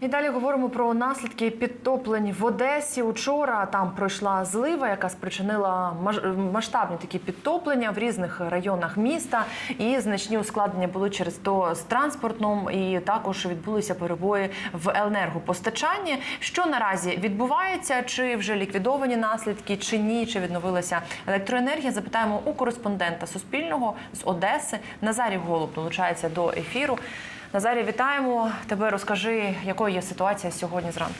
І далі говоримо про наслідки підтоплень в Одесі. Учора там пройшла злива, яка спричинила масштабні такі підтоплення в різних районах міста. І значні ускладнення були через то з транспортом, і також відбулися перебої в енергопостачанні. Що наразі відбувається? Чи вже ліквідовані наслідки, чи ні? Чи відновилася електроенергія? Запитаємо у кореспондента Суспільного з Одеси. Назарій Голуб долучається до ефіру. Назарі, вітаємо тебе. Розкажи, якою є ситуація сьогодні зранку.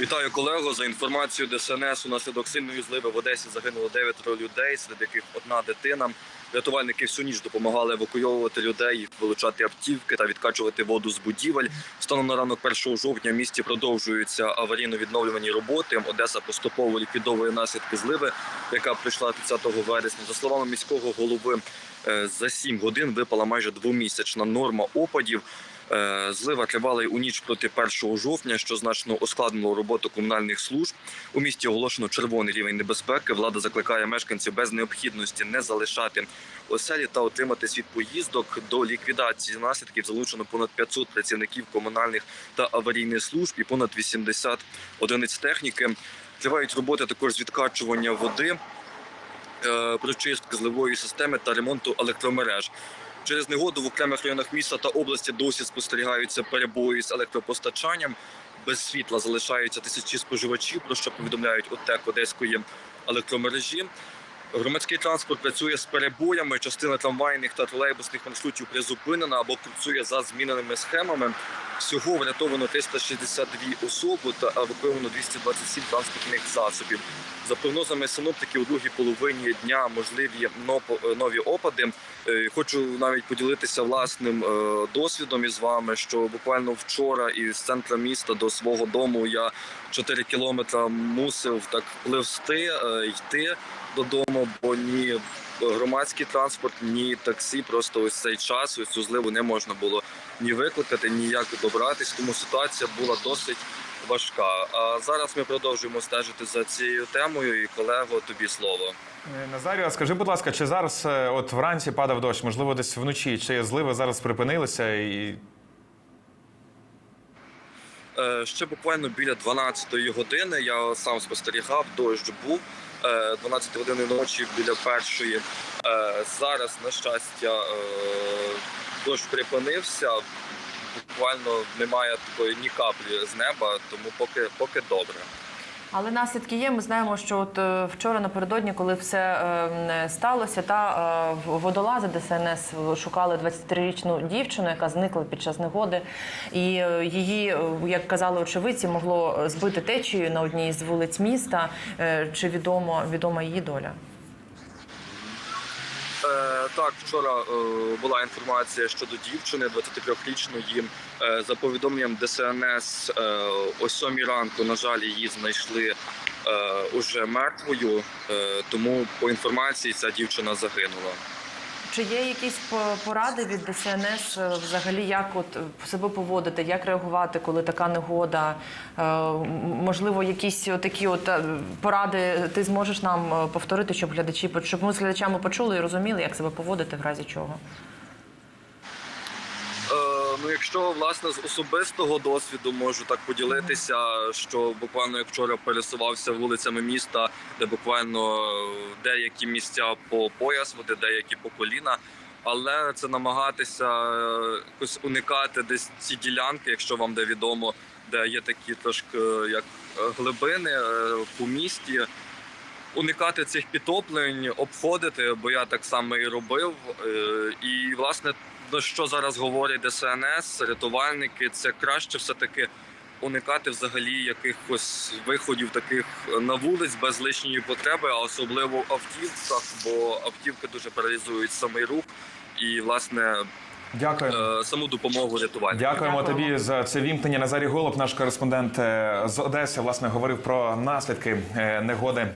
Вітаю колего за інформацією ДСНС. Унаслідок сильної зливи в Одесі загинуло дев'ятеро людей, серед яких одна дитина. Рятувальники всю ніч допомагали евакуйовувати людей, вилучати автівки та відкачувати воду з будівель. Станом на ранок 1 жовтня в місті продовжуються аварійно-відновлювані роботи. Одеса поступово ліквідовує наслідки зливи, яка прийшла 30 вересня. За словами міського голови, е, за 7 годин випала майже двомісячна норма опадів. Е, Злива тривала й у ніч проти 1 жовтня, що значно ускладнило роботу комунальних служб. У місті оголошено червоний рівень небезпеки. Влада закликає мешканців без необхідності не залишати оселі та отримати свій поїздок. До ліквідації наслідків залучено понад 500 працівників комунальних та аварійних служб і понад 80 одиниць техніки. Тривають роботи також з відкачування води, е, прочистки зливової системи та ремонту електромереж. Через негоду в окремих районах міста та області досі спостерігаються перебої з електропостачанням. Без світла залишаються тисячі споживачів, про що повідомляють ОТЕК Одеської електромережі. Громадський транспорт працює з перебоями. Частина трамвайних та тролейбусних маршрутів призупинена або курсує за зміненими схемами. Всього врятовано 362 особи та евакуйовано 227 транспортних засобів. За прогнозами синоптиків, у другій половині дня можливі но- нові опади. Е, Хочу навіть поділитися власним е, досвідом із вами, що буквально вчора із центра міста до свого дому я 4 кілометри мусив так пливсти, е, йти додому, бо ні громадський транспорт, ні таксі. Просто ось цей час, ось цю зливу не можна було ні викликати, ніяк добратись. Тому ситуація була досить важка. А зараз ми продовжуємо стежити за цією темою. І колего, тобі слово. Е, Назарію, скажи, будь ласка, чи зараз е, от вранці падав дощ, можливо, десь вночі, чи зливи зараз припинилися і Ще буквально біля 12-ї години я сам спостерігав, дощ був. Е, 12 години ночі біля першої. Е, Зараз, на щастя, е, дощ припинився. Буквально немає такої ні каплі з неба, тому поки, поки добре. Але наслідки є. Ми знаємо, що от е, вчора напередодні, коли все е, сталося, та е, водолази ДСНС шукали 23-річну дівчину, яка зникла під час негоди, і е, її, як казали очевидці, могло збити течією на одній з вулиць міста. Чи відомо відома її доля? Е, так, вчора е, була інформація щодо дівчини 23-річної. Е, за повідомленням ДСНС, о 7 ранку, на жаль, її знайшли уже мертвою. Тому по інформації ця дівчина загинула. Чи є якісь по- поради від ДСНС е, взагалі, як от е, себе поводити, як реагувати, коли така негода? Е, Можливо, якісь такі от поради ти зможеш нам повторити, щоб глядачі щоб ми з глядачами почули і розуміли, як себе поводити в разі чого? Ну, якщо власне з особистого досвіду можу так поділитися, що буквально як вчора пересувався вулицями міста, де буквально деякі місця по пояс води, деякі по коліна. Але це намагатися е, якось уникати десь ці ділянки, якщо вам де відомо, де є такі трошки е, як е, глибини по місті. Уникати цих підтоплень, обходити, бо я так само і робив. І власне що зараз говорять ДСНС, рятувальники, це краще все таки уникати взагалі якихось виходів таких на вулиць без лишньої потреби, а особливо в автівках, бо автівки дуже паралізують самий рух і власне дякую. е, саму допомогу рятувальників. Дякуємо Дякуємо. тобі за це вімкнення. Назарій Голуб, наш кореспондент е, з Одеси, власне, говорив про наслідки е, негоди.